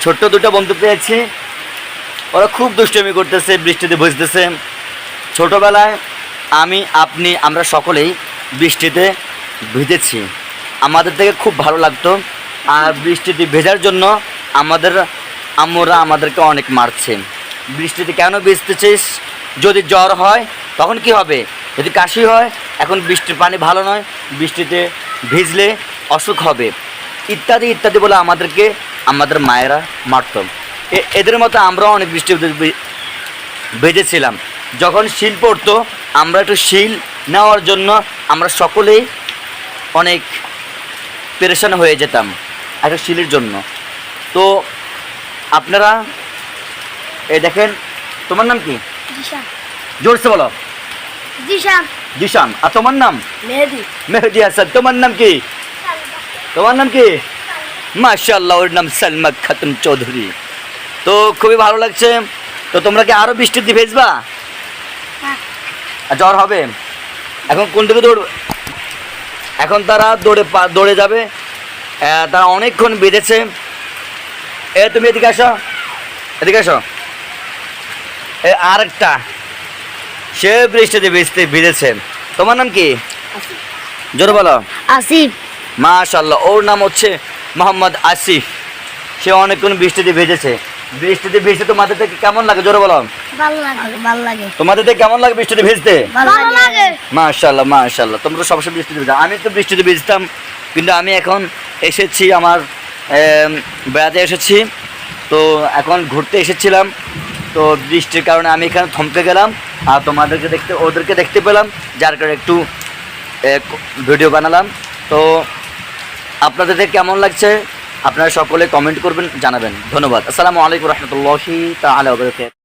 ছোট্ট দুটো বন্ধু পেয়েছি। ওরা খুব দুষ্টমি করতেছে, বৃষ্টিতে ভিজতেছে। ছোটোবেলায় আমি, আপনি, আমরা সকলেই বৃষ্টিতে ভিজেছি। আমাদের থেকে খুব ভালো লাগতো। আর বৃষ্টিতে ভেজার জন্য আমাদের আম্মুরা আমাদেরকে অনেক মারছে। বৃষ্টিতে কেন ভিজতেছিস? যদি জ্বর হয়, তখন কি হবে? যদি কাশি হয়, এখন বৃষ্টির পানি ভালো নয়। বৃষ্টিতে ভিজলে অসুখ হবে। ইত্যাদি ইত্যাদি বলে আমাদেরকে আমাদের মায়েরা মারত। এদের মতো আমরাও অনেক বৃষ্টি বেজেছিলাম যখন শিল পড়তো আমরা একটু শিল নেওয়ার জন্য আমরা সকলেই অনেক পেরেশান হয়ে যেতাম একটা শিলের জন্য। তো আপনারা এই দেখেন তোমার নাম কি? জোরসে বলো। জিশান। দিশান আর তোমার নাম? মেহেদি। মেহেদি হাসান। তোমার নাম কি? তোমার নাম কি? মাশাল্লাহ ওর নাম সালমা খাতুন চৌধুরী। তো খুবই ভালো লাগছে। তো তোমরা কি আরও বৃষ্টিতে ভেজবা? হ্যাঁ। আর জ্বর হবে? এখন কোন দিকে দৌড় এখন তারা দৌড়ে পা- দৌড়ে যাবে। তারা অনেকক্ষণ বেঁধেছে। এ তুমি এদিকে আসো। এদিকে আসো। এ আরেকটা। সে বৃষ্টিতে ভিজতে ভিজেছে। তোমার নাম কি? জোরে বলো। আসিফ। মাশাল্লাহ ওর নাম হচ্ছে মোহাম্মদ আসিফ। সে অনেকক্ষণ বৃষ্টিতে ভেজেছে। বৃষ্টিতে ভিজতে তোমাদের থেকে কেমন লাগে? জোরে বলো। ভালো লাগে ভালো লাগে। তোমাদের থেকে কেমন লাগে বৃষ্টিতে ভিজতে? মাশাল্লাহ মাশাল্লাহ তোমরা তো সবসময় বৃষ্টিতে ভিজো। আমি তো বৃষ্টিতে ভিজতাম কিন্তু আমি এখন এসেছি আমার বেড়াতে এসেছি। তো এখন ঘুরতে এসেছিলাম। তো বৃষ্টির কারণে আমি এখানে থমকে গেলাম। আর তোমাদেরকে দেখতে ওদেরকে দেখতে পেলাম যার কারণে একটু ভিডিও বানালাম। তো আপনাদের কেমন লাগছে? আপনারা সকলে কমেন্ট করবেন জানাবেন। ধন্যবাদ। আসসালামু আলাইকুম রহমতুল্লাহি ওয়া বারাকাতুহু।